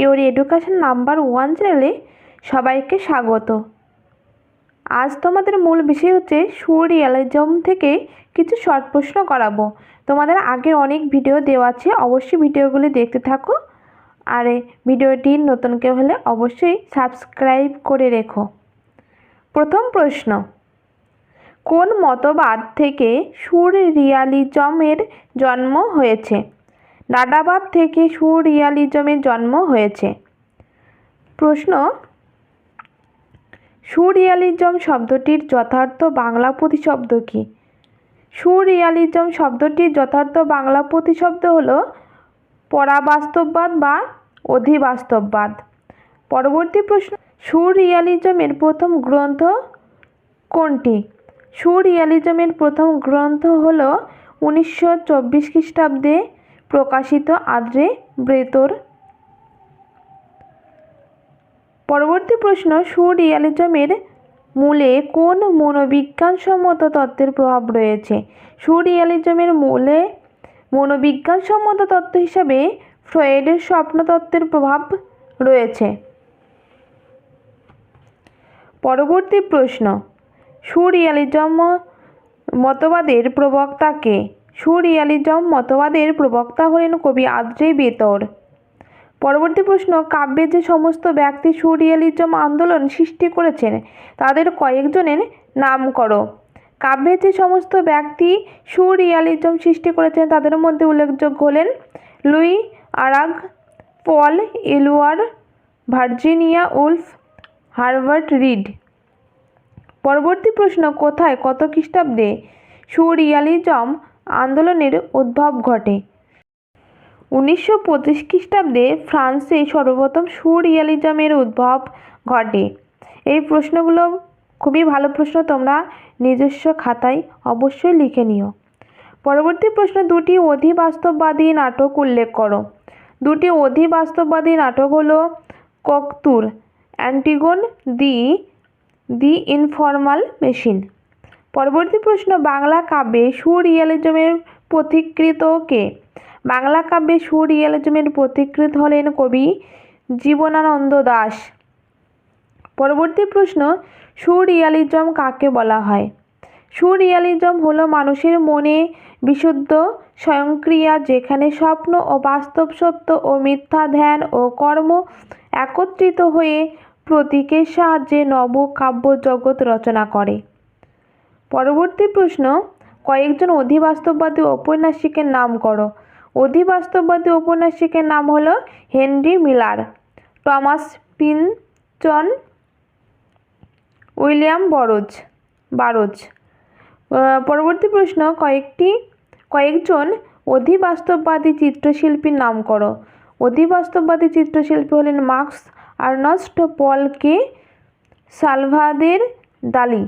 Your education number one চ্যানেলে সবাইকে স্বাগত। আজ তোমাদের মূল বিষয় হচ্ছে সুরিয়ালিজম থেকে কিছু শর্ট প্রশ্ন করাবো। তোমাদের আগের অনেক ভিডিও দেওয়া আছে, অবশ্যই ভিডিওগুলি দেখতে থাকো। আর ভিডিওটি নতুন কেউ হলে অবশ্যই সাবস্ক্রাইব করে রেখো। প্রথম প্রশ্ন, কোন মতবাদ থেকে সুররিয়ালিজমের জন্ম হয়েছে? ডাডাবাদ থেকে সুরিয়ালিজমের জন্ম হয়েছে। প্রশ্ন, সুরিয়ালিজম শব্দটির যথার্থ বাংলা প্রতিশব্দ কী? সুরিয়ালিজম শব্দটির যথার্থ বাংলা প্রতিশব্দ হলো পরাবাস্তববাদ বা অধিবাস্তববাদ। পরবর্তী প্রশ্ন, সুরিয়ালিজমের প্রথম গ্রন্থ কোনটি? সুরিয়ালিজমের প্রথম গ্রন্থ হল উনিশশো চব্বিশ খ্রিস্টাব্দে প্রকাশিত আদ্রে ব্রেতর। পরবর্তী প্রশ্ন, সুরিয়ালিজমের মূলে কোন মনোবিজ্ঞানসম্মত তত্ত্বের প্রভাব রয়েছে? সুরিয়ালিজমের মূলে মনোবিজ্ঞানসম্মত তত্ত্ব হিসাবে ফ্রয়েডের স্বপ্নতত্ত্বের প্রভাব রয়েছে। পরবর্তী প্রশ্ন, সুরিয়ালিজম মতবাদের প্রবক্তা কে? সুরিয়ালিজম মতবাদের প্রবক্তা হলেন কবি আদ্রে বেতর। পরবর্তী প্রশ্ন, কাব্যে যে সমস্ত ব্যক্তি সুরিয়ালিজম আন্দোলন সৃষ্টি করেছেন, তাদের কয়েকজনের নাম করো। কাব্যে যে সমস্ত ব্যক্তি সুরিয়ালিজম সৃষ্টি করেছেন, তাদের মধ্যে উল্লেখযোগ্য হলেন Louis Aragon, Paul Eluard, Virginia Woolf Herbert Read. পরবর্তী প্রশ্ন, কোথায়, কত খ্রিস্টাব্দে সুরিয়ালিজম আন্দোলনের উদ্ভব ঘটে। উনিশশো পঁচিশ খ্রিস্টাব্দে ফ্রান্সে সর্বপ্রথম সুরিয়ালিজমের উদ্ভব ঘটে। এই প্রশ্নগুলো খুবই ভালো প্রশ্ন, তোমরা নিজস্ব খাতায় অবশ্যই লিখে নিও। পরবর্তী প্রশ্ন, দুটি অধিবাস্তববাদী নাটক উল্লেখ করো। দুটি অধিবাস্তববাদী নাটক হলো ককতুর, অ্যান্টিগন দি দি ইনফর্মাল মেশিন। পরবর্তী প্রশ্ন, বাংলা কাব্যে সুরিয়ালিজমের পথিকৃত কে? বাংলা কাব্যে সুরিয়ালিজমের পথিকৃত হলেন কবি জীবনানন্দ দাস। পরবর্তী প্রশ্ন সুরিয়ালিজম কাকে বলা হয়? সুরিয়ালিজম হলো মানুষের মনে বিশুদ্ধ স্বয়ংক্রিয়া যেখানে স্বপ্ন ও বাস্তব সত্য ও মিথ্যা ধ্যান ও কর্ম একত্রিত হয়ে প্রতীকের সাহায্যে নব কাব্য জগৎ রচনা করে। পরবর্তী প্রশ্ন, কয়েকজন অধিবাস্তববাদী ঔপন্যাসিকের নাম করো। অধিবাস্তববাদী ঔপন্যাসিকের নাম হলো Henry Miller, Thomas Pynchon, William Burroughs, Burroughs. পরবর্তী প্রশ্ন, কয়েকটি, কয়েকজন অধিবাস্তববাদী চিত্রশিল্পীর নাম করো। অধিবাস্তববাদী চিত্রশিল্পী হলেন মার্কস আর্নস্ট পল কে সালভাদের দালি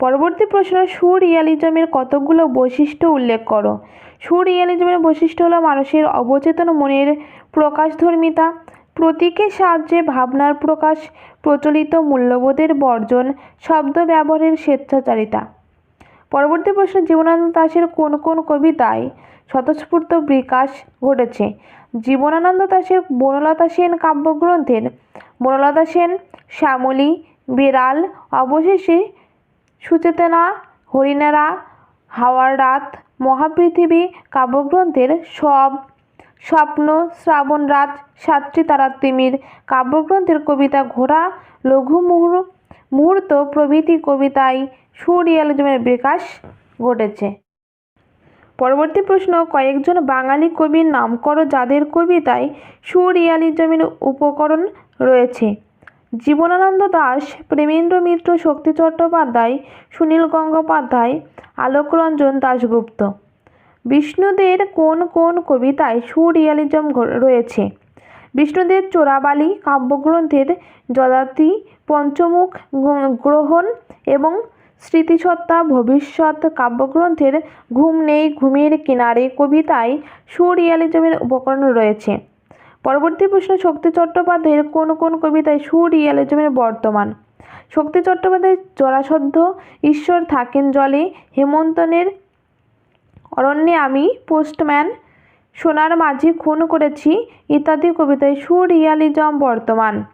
পরবর্তী প্রশ্ন সুরিয়ালিজমের কতগুলো বৈশিষ্ট্য উল্লেখ করো? সুরিয়ালিজমের বৈশিষ্ট্য হলো মানুষের অবচেতন মনের প্রকাশধর্মিতা প্রতীকের সাহায্যে ভাবনার প্রকাশ, প্রচলিত মূল্যবোধের বর্জন, শব্দ ব্যবহারের স্বেচ্ছাচারিতা। পরবর্তী প্রশ্ন, জীবনানন্দ দাশের কোন কোন কবিতায় স্বতঃস্ফূর্ত বিকাশ ঘটেছে? জীবনানন্দ দাশের বনলতা সেন কাব্যগ্রন্থের বনলতা সেন, শ্যামলী, বিড়াল, অবশেষে সুচেতনা, হরিণেরা হাওয়ার রাত মহাপৃথিবী, কাব্যগ্রন্থের সব স্বপ্ন, শ্রাবণ রাত, সাতটি তারা তিমির কাব্যগ্রন্থের কবিতা ঘোড়া, লঘু মুহুর, মুহূর্ত প্রভৃতি কবিতায় সুরিয়ালিজমের বিকাশ ঘটেছে। পরবর্তী প্রশ্ন, কয়েকজন বাঙালি কবির নাম করো যাদের কবিতায় সুরিয়ালিজমের উপকরণ রয়েছে? জীবনানন্দ দাস, প্রেমেন্দ্র মিত্র, শক্তি চট্টোপাধ্যায়, সুনীল গঙ্গোপাধ্যায়, আলোকরঞ্জন দাশগুপ্ত। বিষ্ণুদের কোন কোন কবিতায় সুরিয়ালিজম রয়েছে? বিষ্ণুদের চোরাবালি, কাব্যগ্রন্থের যদাতি, পঞ্চমুখ গ্রহণ এবং স্মৃতিসত্তা, ভবিষ্যৎ কাব্যগ্রন্থের ঘুম নেই, ঘুমের কিনারে কবিতায় সুরিয়ালিজমের উপকরণ রয়েছে। পরবর্তী প্রশ্ন, শক্তি চট্টোপাধ্যায়ের কোন কোন কবিতায় সুর সুরিয়ালিজমের বর্তমান? শক্তি চট্টোপাধ্যায়, জরাসদ্ধ, ঈশ্বর থাকেন জলে, হেমন্তনের অরণ্যে আমি পোস্টম্যান, সোনার মাঝি খুন করেছি, ইত্যাদি কবিতায় সুর সুরিয়ালিজম বর্তমান।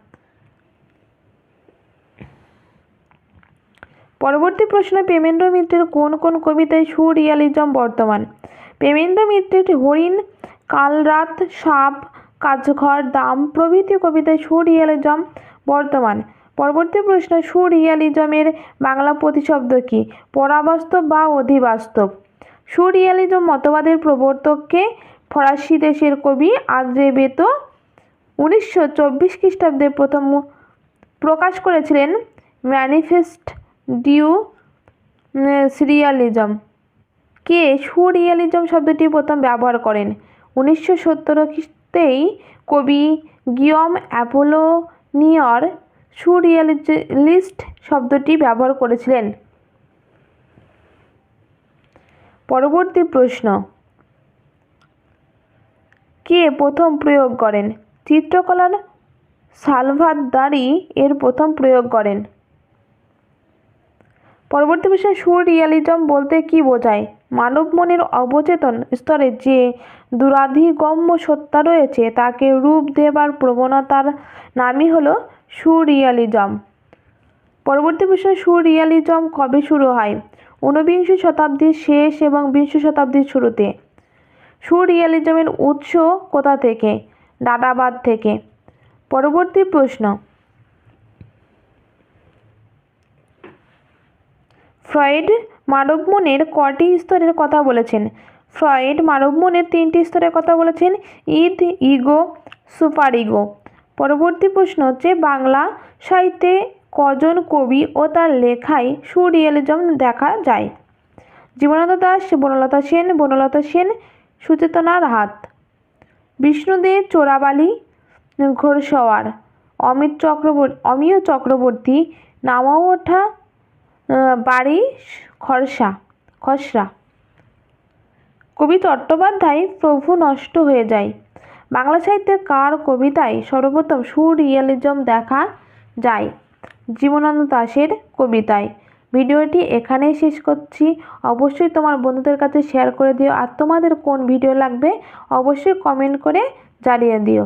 পরবর্তী প্রশ্ন, প্রেমেন্দ্র মিত্রের কোন কোন কবিতায় সুর সুরিয়ালিজম বর্তমান? প্রেমেন্দ্র মিত্রের হরিণ, কালরাত, সাপ কাজঘর দাম প্রভৃতি কবিতায় সুরিয়ালিজম বর্তমান। পরবর্তী প্রশ্ন, সুরিয়ালিজমের বাংলা প্রতিশব্দ কী? পরাবাস্তব বা অধিবাস্তব? সুরিয়ালিজম মতবাদের প্রবর্তককে ফরাসি দেশের কবি আদ্রে বেতো উনিশশো চব্বিশ খ্রিস্টাব্দে প্রথম প্রকাশ করেছিলেন ম্যানিফেস্ট ডিউ সিরিয়ালিজম। কে সুরিয়ালিজম শব্দটি প্রথম ব্যবহার করেন? উনিশশো সত্তর খ্রিস্টেই কবি গিয়ম অ্যাপোলোনিয়র সুরিয়ালিস্ট শব্দটি ব্যবহার করেছিলেন। পরবর্তী প্রশ্ন। কে প্রথম প্রয়োগ করেন? চিত্রকলার সালভাদারি এর প্রথম প্রয়োগ করেন। পরবর্তী বিষয় সুরিয়ালিজম বলতে কি বোঝায়? মানব মনের অবচেতন স্তরে যে দুরাধিগম্য সত্তা রয়েছে, তাকে রূপ দেবার প্রবণতার নামই হলো সুরিয়ালিজম। পরবর্তী বিষয় সুরিয়ালিজম কবে শুরু হয়? ঊনবিংশ শতাব্দীর শেষ এবং বিংশ শতাব্দীর শুরুতে। সুরিয়ালিজমের উৎস কোথা থেকে? ডাটাবাদ থেকে। পরবর্তী প্রশ্ন ফ্রয়েড মানব মনের কটি স্তরের কথা বলেছেন। ফ্রয়েড মানব মনের তিনটি স্তরের কথা বলেছেন। Id ego, super ego. পরবর্তী প্রশ্ন হচ্ছে বাংলা সাহিত্যে কজন কবি ও তার লেখায় সুরিয়ালিজম দেখা যায়? জীবনানন্দ দাস, বনলতা সেন বনলতা সেন সুচেতনার হাত বিষ্ণুদে চোরাবালি, ঘোড়সওয়ার। অমিত চক্রবর্তী অমিয় চক্রবর্তী নামাও ওঠা বাড়ি খরসা, খসড়া। কবি চট্টোপাধ্যায় প্রভু নষ্ট হয়ে যায়। বাংলা সাহিত্যে কার কবিতায় সর্বপ্রথম সুরিয়ালিজম দেখা যায়? জীবনানন্দ দাশের কবিতায়। ভিডিওটি এখানেই শেষ করছি। অবশ্যই তোমার বন্ধুদের কাছে শেয়ার করে দিও। আর তোমাদের কোন ভিডিও লাগবে, অবশ্যই কমেন্ট করে জানিয়ে দিও।